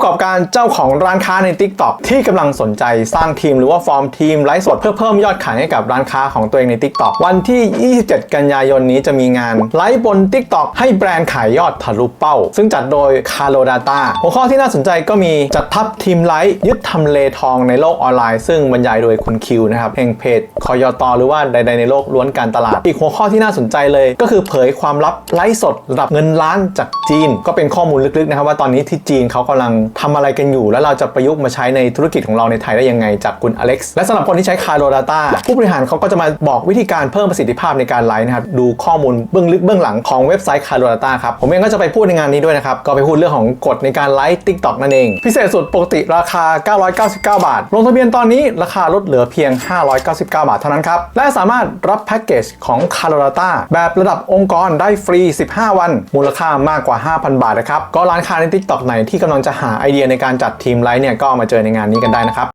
ประกอบการเจ้าของร้านค้าใน TikTok ที่กำลังสนใจสร้างทีมหรือว่าฟอร์มทีมไลฟ์สดเพื่อเพิ่มยอดขายให้กับร้านค้าของตัวเองใน TikTok วันที่ 27 กันยายนนี้จะมีงานไลฟ์บน TikTok ให้แบรนด์ขายยอดทะลุเป้า ซึ่งจัดโดย c a r o Data หัวข้อที่น่าสนใจก็มีจัดทัพทีมไลฟ์ยึดทำเลทองในโลกออนไลน์ ซึ่งบรรยายโดยคุณคิวนะครับแห่งเพจคอยตหรือว่าใด ๆ ในโลกล้วนการตลาด อีกหัวข้อที่น่าสนใจเลย ก็คือเผยความลับไลฟ์สดระดับเงินล้านจากจีน ก็เป็นข้อมูลลึกๆนะครับว่าตอนนี้ที่จีนเขากำลังทำอะไรกันอยู่ แล้วเราจะประยุกต์มาใช้ในธุรกิจของเราในไทยได้ยังไง จากคุณอเล็กซ์และสำหรับคนที่ใช้คาร์โ Data ผู้บริหารเขาก็จะมาบอกวิธีการเพิ่มประสิทธิภาพในการไลฟ์นะครับดูข้อมูลเบื้องลึกเบื้องหลังของเว็บไซต์คาร์โ Data ครับผมเองก็จะไปพูดในงานนี้ด้วยนะครับก็ไปพูดเรื่องของกฎในการไลฟ์ TikTok นั่นเอง พิเศษสุดปกติราคา 999 บาท ลงทะเบียนตอนนี้ราคาลดเหลือเพียง 599 บาทเท่านั้นครับและสามารถรับแพ็กเกจของ c a r o Data แบบระดับองค์กรได้ฟรี 15 วัน มูลค่ามากกว่า 5,000 บาทนะครับก็ร้านค้าใน TikTok ไหนที่กำลังจะหาไอเดียในการจัดทีมไลฟ์เนี่ยก็เอามาเจอในงานนี้กันได้นะครับ